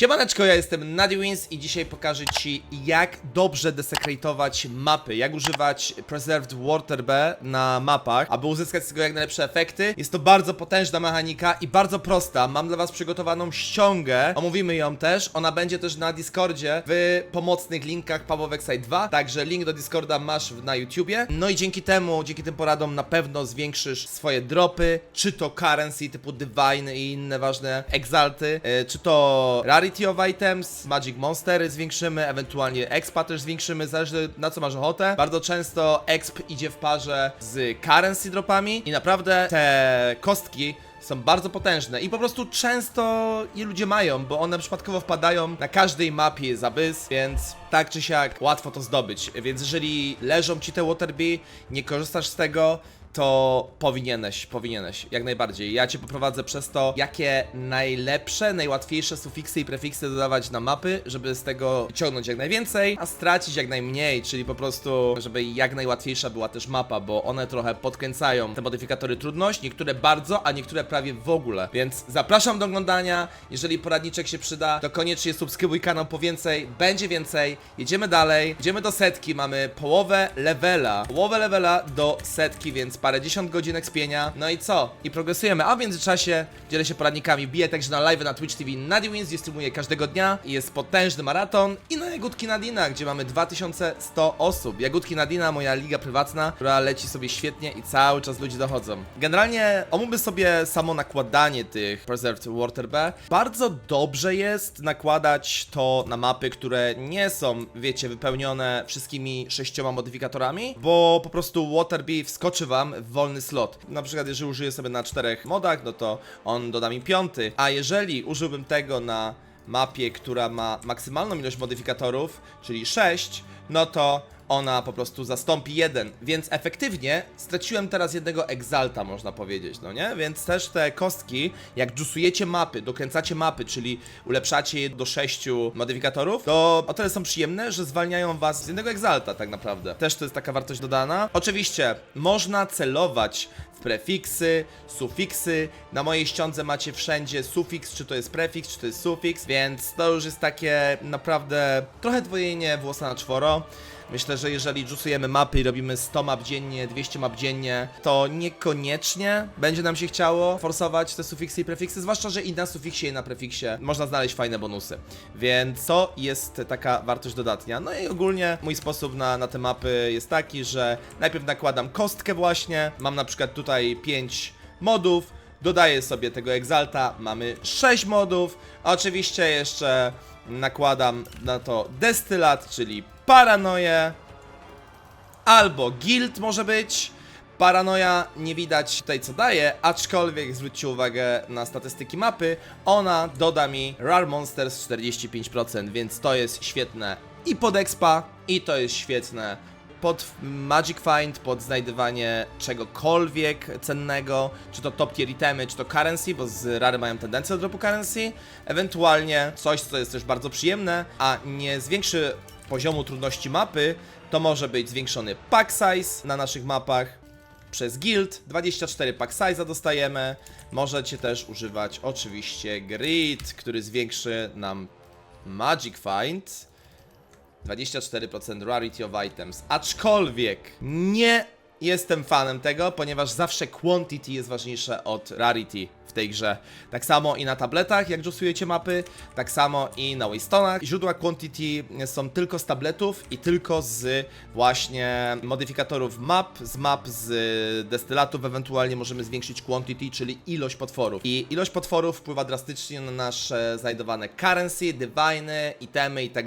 Siemaneczko, ja jestem NadiWins i dzisiaj pokażę Ci jak dobrze desekretować mapy, jak używać Preserved Water B na mapach, aby uzyskać z tego jak najlepsze efekty. Jest to bardzo potężna mechanika i bardzo prosta. Mam dla Was przygotowaną ściągę, omówimy ją też. Ona będzie też na Discordzie w pomocnych linkach Pawłowek Side 2, także link do Discorda masz na YouTubie. No i dzięki temu, dzięki tym poradom na pewno zwiększysz swoje dropy, czy to currency typu Divine i inne ważne exalty, e, czy to rarity of items, magic monstery zwiększymy, ewentualnie expa też zwiększymy, zależy na co masz ochotę. Bardzo często exp idzie w parze z currency dropami i naprawdę te kostki są bardzo potężne i po prostu często je ludzie mają, bo one przypadkowo wpadają na każdej mapie jest abyss, więc tak czy siak łatwo to zdobyć. Więc jeżeli leżą ci te waterbee, nie korzystasz z tego, to powinieneś, powinieneś, jak najbardziej. Ja cię poprowadzę przez to, jakie najlepsze, najłatwiejsze sufiksy i prefiksy dodawać na mapy, żeby z tego ciągnąć jak najwięcej, a stracić jak najmniej, czyli po prostu, żeby jak najłatwiejsza była też mapa, bo one trochę podkręcają te modyfikatory trudność, niektóre bardzo, a niektóre prawie w ogóle. Więc zapraszam do oglądania, jeżeli poradniczek się przyda, to koniecznie subskrybuj kanał po więcej, będzie więcej, jedziemy dalej, idziemy do setki, mamy połowę levela, połowę levela do setki, więc parę dziesiąt godzin ekspienia, no i co? I progresujemy, a w międzyczasie dzielę się poradnikami, biję także na live na Twitch TV NadiWins, streamuję każdego dnia i jest potężny maraton i na Jagódki Nadina, gdzie mamy 2100 osób. Jagódki Nadina, moja liga prywatna, która leci sobie świetnie i cały czas ludzie dochodzą. Generalnie omówmy sobie samo nakładanie tych Preserved Water B. Bardzo dobrze jest nakładać to na mapy, które nie są, wiecie, wypełnione wszystkimi sześcioma modyfikatorami, bo po prostu Water B wskoczy wam w wolny slot. Na przykład jeżeli użyję sobie na czterech modach, no to on doda mi piąty, a jeżeli użyłbym tego na mapie, która ma maksymalną ilość modyfikatorów, czyli 6, no to ona po prostu zastąpi jeden, więc efektywnie straciłem teraz jednego exalta, można powiedzieć, no nie? Więc też te kostki, jak dżusujecie mapy, dokręcacie mapy, czyli ulepszacie je do 6 modyfikatorów, to o tyle są przyjemne, że zwalniają was z jednego exalta tak naprawdę. Też to jest taka wartość dodana. Oczywiście, można celować w prefiksy, sufiksy. Na mojej ściądze macie wszędzie sufiks, czy to jest prefiks, czy to jest sufiks, więc to już jest takie naprawdę trochę dwojenie włosa na czworo. Myślę, że jeżeli dżusujemy mapy i robimy 100 map dziennie, 200 map dziennie, to niekoniecznie będzie nam się chciało forsować te sufiksy i prefiksy, zwłaszcza, że i na sufiksie i na prefiksie można znaleźć fajne bonusy. Więc to jest taka wartość dodatnia. No i ogólnie mój sposób na, na te mapy jest taki, że najpierw nakładam kostkę właśnie, mam na przykład tutaj 5 modów, dodaję sobie tego Exalta, mamy 6 modów, a oczywiście jeszcze nakładam na to destylat, czyli paranoję, albo guild może być. Paranoja nie widać tutaj co daje, aczkolwiek zwróćcie uwagę na statystyki mapy, ona doda mi Rare Monsters 45%, więc to jest świetne i pod expa, i to jest świetne pod Magic Find, pod znajdywanie czegokolwiek cennego, czy to top tier itemy, czy to currency, bo z rary mają tendencję do dropu currency, ewentualnie coś, co jest też bardzo przyjemne, a nie zwiększy poziomu trudności mapy, to może być zwiększony pack size na naszych mapach, przez guild 24 pack size'a dostajemy. Możecie też używać oczywiście grid, który zwiększy nam Magic Find. 24% rarity of items. Aczkolwiek nie jestem fanem tego, ponieważ zawsze quantity jest ważniejsze od rarity w tej grze. Tak samo i na tabletach, jak jusujecie mapy, tak samo i na Waystonach. Źródła quantity są tylko z tabletów i tylko z właśnie modyfikatorów map, z map z destylatów, ewentualnie możemy zwiększyć quantity, czyli ilość potworów. I ilość potworów wpływa drastycznie na nasze znajdowane currency, diviny, itemy i tak.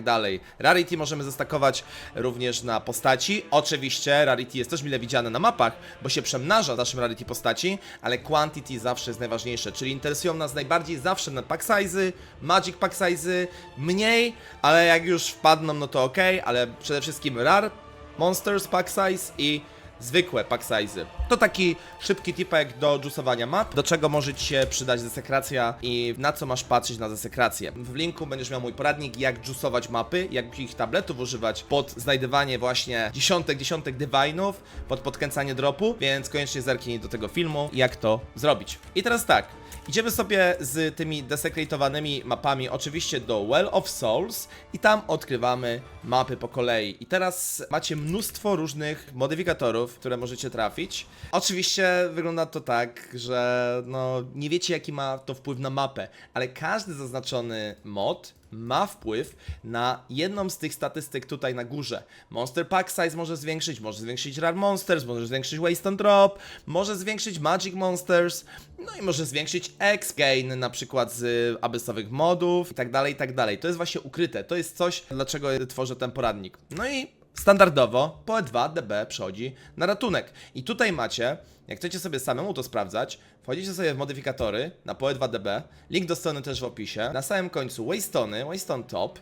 Rarity możemy zestakować również na postaci. Oczywiście rarity jest też mile widziane na mapach, bo się przemnaża naszym rarity postaci, ale quantity zawsze jest najważniejsze, czyli interesują nas najbardziej zawsze na pack size'y, magic pack size'y, mniej, ale jak już wpadną, no to ok, ale przede wszystkim rare, monsters pack size i zwykłe pack size'y. To taki szybki tipek do juicowania map, do czego może Ci się przydać desekracja i na co masz patrzeć na desekrację. W linku będziesz miał mój poradnik, jak juicować mapy, jak ich tabletów używać pod znajdywanie właśnie dziesiątek, dziesiątek divine'ów, pod podkręcanie dropu, więc koniecznie zerknij do tego filmu, jak to zrobić. I teraz tak, Idziemy sobie z tymi desekretowanymi mapami oczywiście do Well of Souls i tam odkrywamy mapy po kolei. I teraz macie mnóstwo różnych modyfikatorów, które możecie trafić. Oczywiście wygląda to tak, że no nie wiecie jaki ma to wpływ na mapę, ale każdy zaznaczony mod ma wpływ na jedną z tych statystyk tutaj na górze. Monster Pack Size może zwiększyć, może zwiększyć Rare Monsters, może zwiększyć Waste and Drop, może zwiększyć Magic Monsters, no i może zwiększyć X Gain na przykład z abyssowych modów i tak dalej, i tak dalej. To jest właśnie ukryte, to jest coś, dlaczego tworzę ten poradnik. No i Standardowo PoE2 DB przechodzi na ratunek. I tutaj macie, jak chcecie sobie samemu to sprawdzać, wchodzicie sobie w modyfikatory na PoE2 DB, link do strony też w opisie. Na samym końcu Waystony, Waystone Top.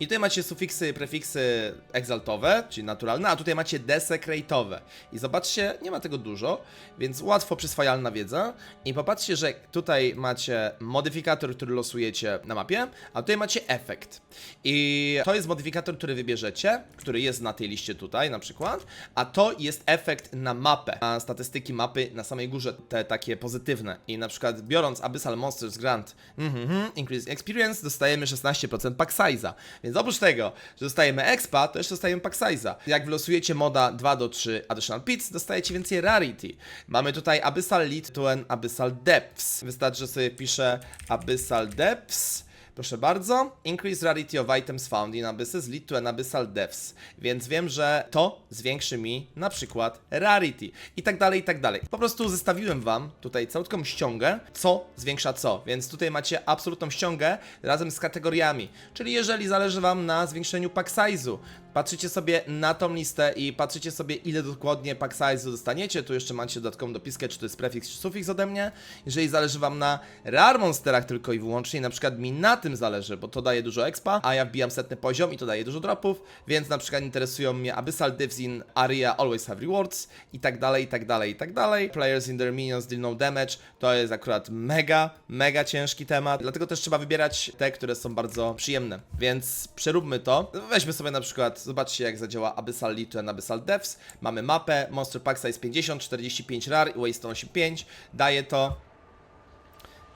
I tutaj macie sufiksy, prefiksy egzaltowe, czyli naturalne, a tutaj macie desekratowe. I zobaczcie, nie ma tego dużo, więc łatwo przyswajalna wiedza. I popatrzcie, że tutaj macie modyfikator, który losujecie na mapie, a tutaj macie efekt. I to jest modyfikator, który wybierzecie, który jest na tej liście tutaj na przykład, a to jest efekt na mapę, na statystyki mapy na samej górze, te takie pozytywne. I na przykład biorąc Abyssal Monsters Grant, mhm, Increase Experience, dostajemy 16% pack size'a. Więc oprócz tego, że dostajemy expa, to jeszcze dostajemy pack size'a. Jak wylosujecie moda 2 do 3 Additional Pits, dostajecie więcej rarity. Mamy tutaj Abyssal Lead to an Abyssal Depths. Wystarczy, że sobie piszę Abyssal Depths. Proszę bardzo. Increase rarity of items found in abysses lead to an abyssal depths. Więc wiem, że to zwiększy mi na przykład rarity. I tak dalej, i tak dalej. Po prostu zestawiłem wam tutaj całutką ściągę, co zwiększa co. Więc tutaj macie absolutną ściągę razem z kategoriami. Czyli jeżeli zależy wam na zwiększeniu pack size'u, patrzycie sobie na tą listę i patrzycie sobie ile dokładnie pack size'u dostaniecie. Tu jeszcze macie dodatkową dopiskę, czy to jest prefiks, czy sufiks ode mnie. Jeżeli zależy wam na rare monsterach tylko i wyłącznie, na przykład mi na tym zależy, bo to daje dużo expa, a ja wbijam setny poziom i to daje dużo dropów, więc na przykład interesują mnie Abyssal Divs in Area Always Have Rewards i tak dalej, i tak dalej, i tak dalej. Players in their minions deal no damage, to jest akurat mega, mega ciężki temat, dlatego też trzeba wybierać te, które są bardzo przyjemne, więc przeróbmy to. Weźmy sobie na przykład, zobaczcie jak zadziała Abyssal an Abyssal Devs, mamy mapę, Monster Pack Size 50, 45 rar i Waste 85, daje to.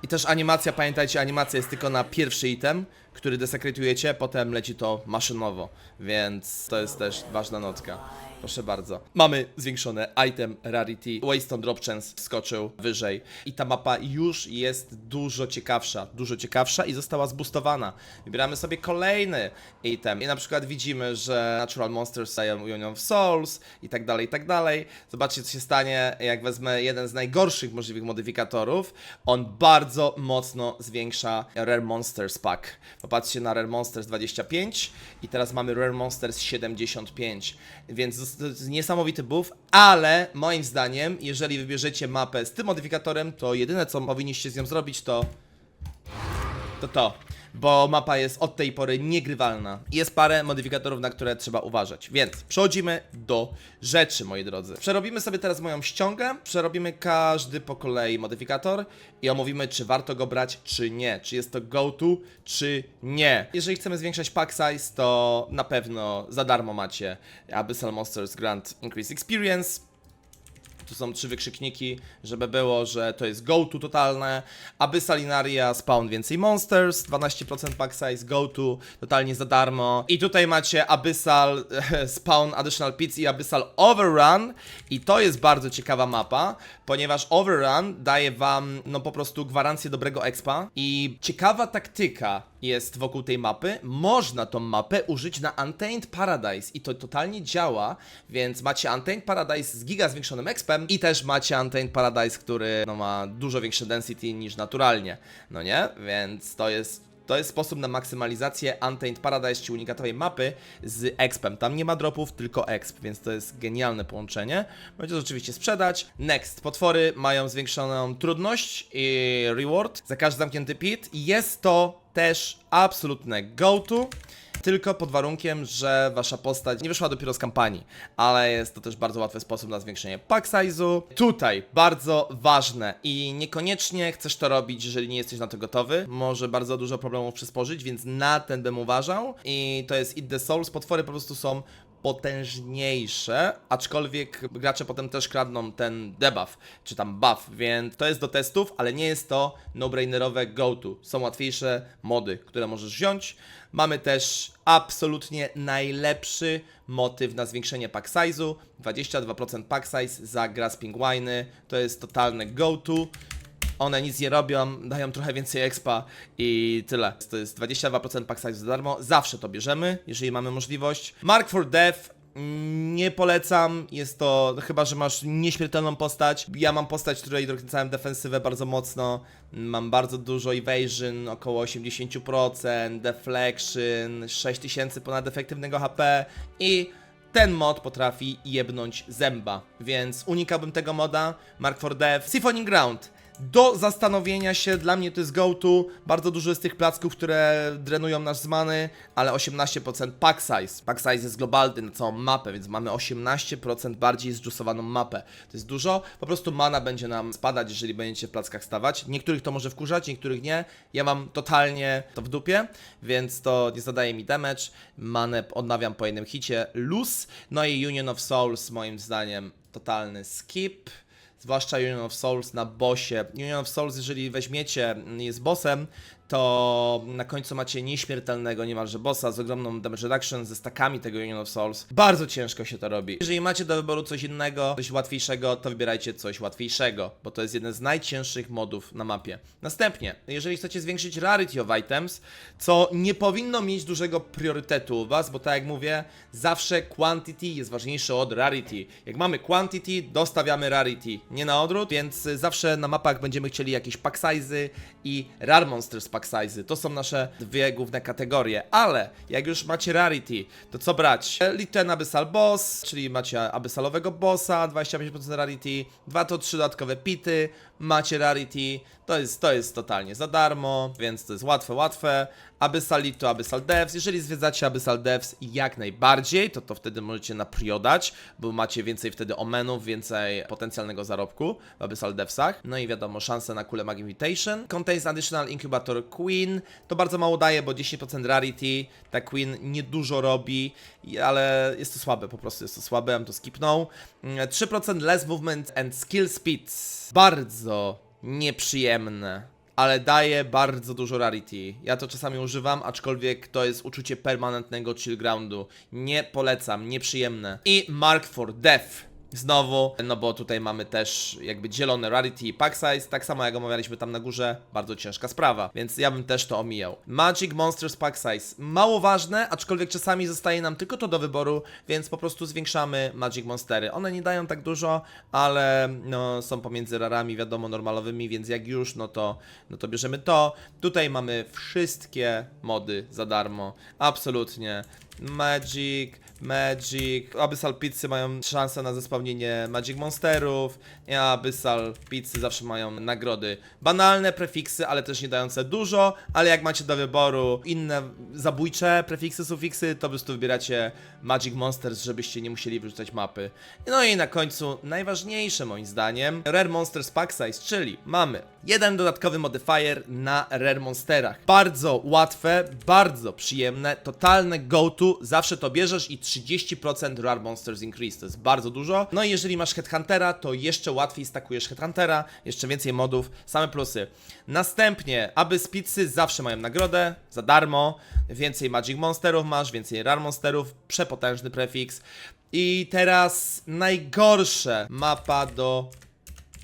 I też animacja, pamiętajcie, animacja jest tylko na pierwszy item, który desekretujecie, potem leci to maszynowo, więc to jest też ważna notka. Proszę bardzo. Mamy zwiększone item rarity, Waystone Drop Chance skoczył wyżej i ta mapa już jest dużo ciekawsza, dużo ciekawsza i została zboostowana. Wybieramy sobie kolejny item i na przykład widzimy, że Natural Monsters dają Union of Souls i tak dalej, i tak dalej. Zobaczcie co się stanie, jak wezmę jeden z najgorszych możliwych modyfikatorów. On bardzo mocno zwiększa Rare Monsters Pack. Popatrzcie na Rare Monsters 25 i teraz mamy Rare Monsters 75, więc to jest niesamowity buff, ale moim zdaniem, jeżeli wybierzecie mapę z tym modyfikatorem, to jedyne co powinniście z nią zrobić to to to, bo mapa jest od tej pory niegrywalna. Jest parę modyfikatorów, na które trzeba uważać. Więc przechodzimy do rzeczy, moi drodzy. Przerobimy sobie teraz moją ściągę, przerobimy każdy po kolei modyfikator i omówimy, czy warto go brać, czy nie. Czy jest to go-to, czy nie. Jeżeli chcemy zwiększać pack size, to na pewno za darmo macie Abyssal Monsters Grant Increase Experience, tu są trzy wykrzykniki, żeby było, że to jest go-to totalne. Abyssalinaria, spawn więcej monsters, 12% pack size, go-to, totalnie za darmo. I tutaj macie Abyssal, spawn additional pits i Abyssal overrun. I to jest bardzo ciekawa mapa, ponieważ overrun daje wam, no po prostu gwarancję dobrego expa. I ciekawa taktyka jest wokół tej mapy. Można tą mapę użyć na Untamed Paradise i to totalnie działa, więc macie Untamed Paradise z giga zwiększonym expem i też macie Untamed Paradise, który no, ma dużo większe density niż naturalnie, no nie? Więc to jest to jest sposób na maksymalizację Untamed Paradise, czy unikatowej mapy z expem. Tam nie ma dropów, tylko exp, więc to jest genialne połączenie. Możecie to oczywiście sprzedać. Next. Potwory mają zwiększoną trudność i reward za każdy zamknięty pit. Jest to też absolutne go-to. Tylko pod warunkiem, że wasza postać nie wyszła dopiero z kampanii, ale jest to też bardzo łatwy sposób na zwiększenie pack size'u. Tutaj bardzo ważne i niekoniecznie chcesz to robić, jeżeli nie jesteś na to gotowy. Może bardzo dużo problemów przysporzyć, więc na ten bym uważał. I to jest Eat the Souls. Potwory po prostu są potężniejsze, aczkolwiek gracze potem też kradną ten debuff, czy tam buff, więc to jest do testów, ale nie jest to no-brainerowe go-to. Są łatwiejsze mody, które możesz wziąć. Mamy też absolutnie najlepszy motyw na zwiększenie pack size'u, 22% pack size za grasping winy, to jest totalne go-to. One nic nie robią, dają trochę więcej expa i tyle. To jest 22% pack size za darmo. Zawsze to bierzemy, jeżeli mamy możliwość. Mark for Death. mm, Nie polecam, jest to chyba, że masz nieśmiertelną postać. Ja mam postać, której dokręcałem defensywę bardzo mocno. Mam bardzo dużo evasion, około 80%, deflection, 6000 ponad efektywnego HP i ten mod potrafi jebnąć zęba, więc unikałbym tego moda. Mark for Death. Siphoning Ground. Do zastanowienia się, dla mnie to jest go-to. Bardzo dużo jest tych placków, które drenują nasz z many, ale 18% pack size. Pack size jest globalny na całą mapę, więc mamy 18% bardziej zjusowaną mapę. To jest dużo. Po prostu mana będzie nam spadać, jeżeli będziecie w plackach stawać. Niektórych to może wkurzać, niektórych nie. Ja mam totalnie to w dupie, więc to nie zadaje mi damage. Manę odnawiam po jednym hicie. Luz. No i Union of Souls moim zdaniem totalny skip. Zwłaszcza Union of Souls na bossie. Union of Souls, jeżeli weźmiecie, mm, jest bossem, to na końcu macie nieśmiertelnego niemalże bossa z ogromną damage reduction, ze stakami tego Union of Souls. Bardzo ciężko się to robi. Jeżeli macie do wyboru coś innego, coś łatwiejszego, to wybierajcie coś łatwiejszego, bo to jest jeden z najcięższych modów na mapie. Następnie, jeżeli chcecie zwiększyć rarity of items, co nie powinno mieć dużego priorytetu u was, bo tak jak mówię, zawsze quantity jest ważniejsze od rarity. Jak mamy quantity, dostawiamy rarity, nie na odwrót, więc zawsze na mapach będziemy chcieli jakieś pack size'y i rare monsters pack size'y. To są nasze dwie główne kategorie, ale jak już macie rarity, to co brać? Litten Abyssal Boss, czyli macie abyssalowego bossa, 25% rarity, dwa to trzy dodatkowe pity, macie rarity, to jest, to jest totalnie za darmo, więc to jest łatwe, łatwe. Abyssal Lead to Abyssal Devs, jeżeli zwiedzacie Abyssal Devs jak najbardziej, to to wtedy możecie napriodać, bo macie więcej wtedy omenów, więcej potencjalnego zarobku w Abyssal Devsach. No i wiadomo, szanse na kulę Mag Invitation. Contains Additional Incubator Queen, to bardzo mało daje, bo 10% rarity, ta Queen niedużo robi, ale jest to słabe, po prostu jest to słabe, ja bym to skipnął. Mm, 3% Less Movement and Skill Speed, bardzo nieprzyjemne ale daje bardzo dużo rarity. Ja to czasami używam, aczkolwiek to jest uczucie permanentnego chillgroundu. Nie polecam, nieprzyjemne. I Mark for Death. Znowu, no bo tutaj mamy też jakby dzielone rarity i pack size, tak samo jak omawialiśmy tam na górze, bardzo ciężka sprawa, więc ja bym też to omijał. Magic Monsters pack size, mało ważne, aczkolwiek czasami zostaje nam tylko to do wyboru, więc po prostu zwiększamy Magic Monstery. One nie dają tak dużo, ale no, są pomiędzy rarami, wiadomo, normalowymi, więc jak już, no to, no to bierzemy to. Tutaj mamy wszystkie mody za darmo, absolutnie. Magic, Magic, Abyssal Pizzy mają szansę na zespawnienie Magic Monsterów, i Abyssal Pizzy zawsze mają nagrody. Banalne prefiksy, ale też nie dające dużo, ale jak macie do wyboru inne zabójcze prefiksy, sufiksy, to po prostu wybieracie Magic Monsters, żebyście nie musieli wyrzucać mapy. No i na końcu najważniejsze moim zdaniem, Rare Monsters Pack Size, czyli mamy jeden dodatkowy modifier na Rare Monsterach. Bardzo łatwe, bardzo przyjemne, totalne go-to, zawsze to bierzesz i 30% Rare Monsters Increase, to jest bardzo dużo. No i jeżeli masz Headhuntera, to jeszcze łatwiej stakujesz Headhuntera, jeszcze więcej modów, same plusy. Następnie, aby Spitzy zawsze mają nagrodę, za darmo, więcej Magic Monsterów masz, więcej Rare Monsterów, przepotężny prefiks. I teraz najgorsze, mapa do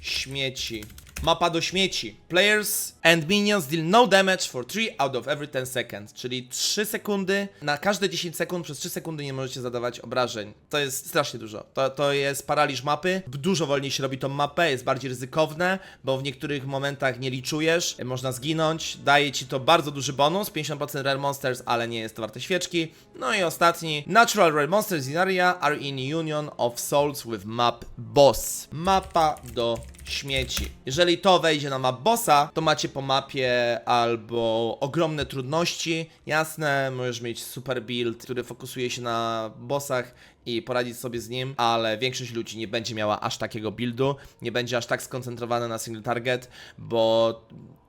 śmieci. Mapa do śmieci. Players and minions deal no damage for 3 out of every 10 seconds. Czyli 3 sekundy, na każde 10 sekund przez 3 sekundy nie możecie zadawać obrażeń. To jest strasznie dużo. To, to jest paraliż mapy. Dużo wolniej się robi tą mapę, jest bardziej ryzykowne, bo w niektórych momentach nie liczujesz, można zginąć. Daje ci to bardzo duży bonus, 50% Rare Monsters, ale nie jest to warte świeczki. No i ostatni, Natural Rare Monsters in area are in union of souls with map boss. Mapa do śmieci. Jeżeli to wejdzie na map bossa, to macie po mapie albo ogromne trudności, jasne, możesz mieć super build, który fokusuje się na bossach i poradzić sobie z nim, ale większość ludzi nie będzie miała aż takiego buildu, nie będzie aż tak skoncentrowana na single target, bo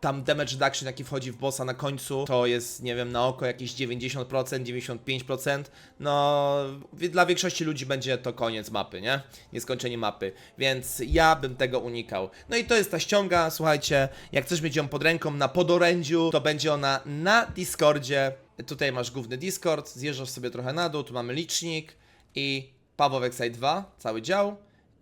tam damage reduction jaki wchodzi w bossa na końcu, to jest, nie wiem, na oko jakieś 90%, 95%, no dla większości ludzi będzie to koniec mapy, nie? Nieskończenie mapy, więc ja bym tego unikał. No i to jest ta ściąga, słuchajcie, jak chcesz mieć ją pod ręką na podorędziu, to będzie ona na Discordzie, tutaj masz główny Discord, zjeżdżasz sobie trochę na dół, tu mamy licznik i Pawłowek Side 2, cały dział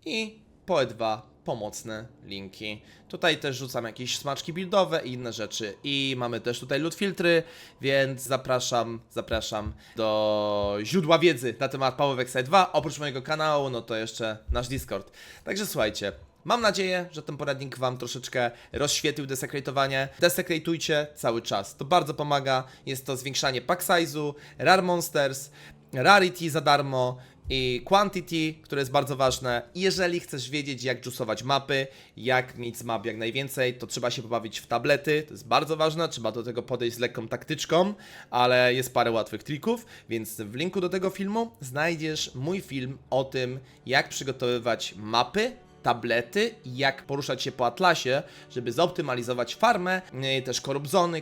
i PoE2 pomocne linki. Tutaj też rzucam jakieś smaczki buildowe i inne rzeczy. I mamy też tutaj loot filtry, więc zapraszam, zapraszam do źródła wiedzy na temat Pawłowek Side 2. Oprócz mojego kanału, no to jeszcze nasz Discord. Także słuchajcie, Mam nadzieję, że ten poradnik Wam troszeczkę rozświetlił desekretowanie. Desekretujcie cały czas. To bardzo pomaga. Jest to zwiększanie pack size'u, rare monsters, rarity za darmo i quantity, które jest bardzo ważne. Jeżeli chcesz wiedzieć, jak juicować mapy, jak mieć z map jak najwięcej, to trzeba się pobawić w tablety. To jest bardzo ważne. Trzeba do tego podejść z lekką taktyczką, ale jest parę łatwych trików, więc w linku do tego filmu znajdziesz mój film o tym, jak przygotowywać mapy tablety i jak poruszać się po atlasie, żeby zoptymalizować farmę, też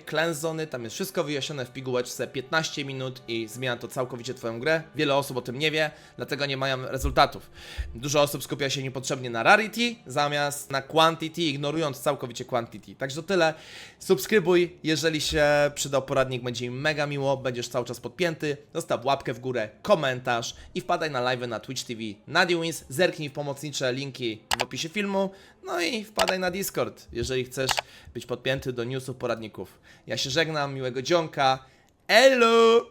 cleanse zony, tam jest wszystko wyjaśnione w pigułeczce 15 minut i zmienia to całkowicie twoją grę. Wiele osób o tym nie wie, dlatego nie mają rezultatów. Dużo osób skupia się niepotrzebnie na rarity, zamiast na quantity, ignorując całkowicie quantity. Także to tyle. Subskrybuj, jeżeli się przydał poradnik, będzie mi mega miło, będziesz cały czas podpięty. Zostaw łapkę w górę, komentarz i wpadaj na live na Twitch TV Nadiwins, zerknij w pomocnicze linki w opisie filmu, no i wpadaj na Discord, jeżeli chcesz być podpięty do newsów, poradników. Ja się żegnam, miłego dzionka, elo!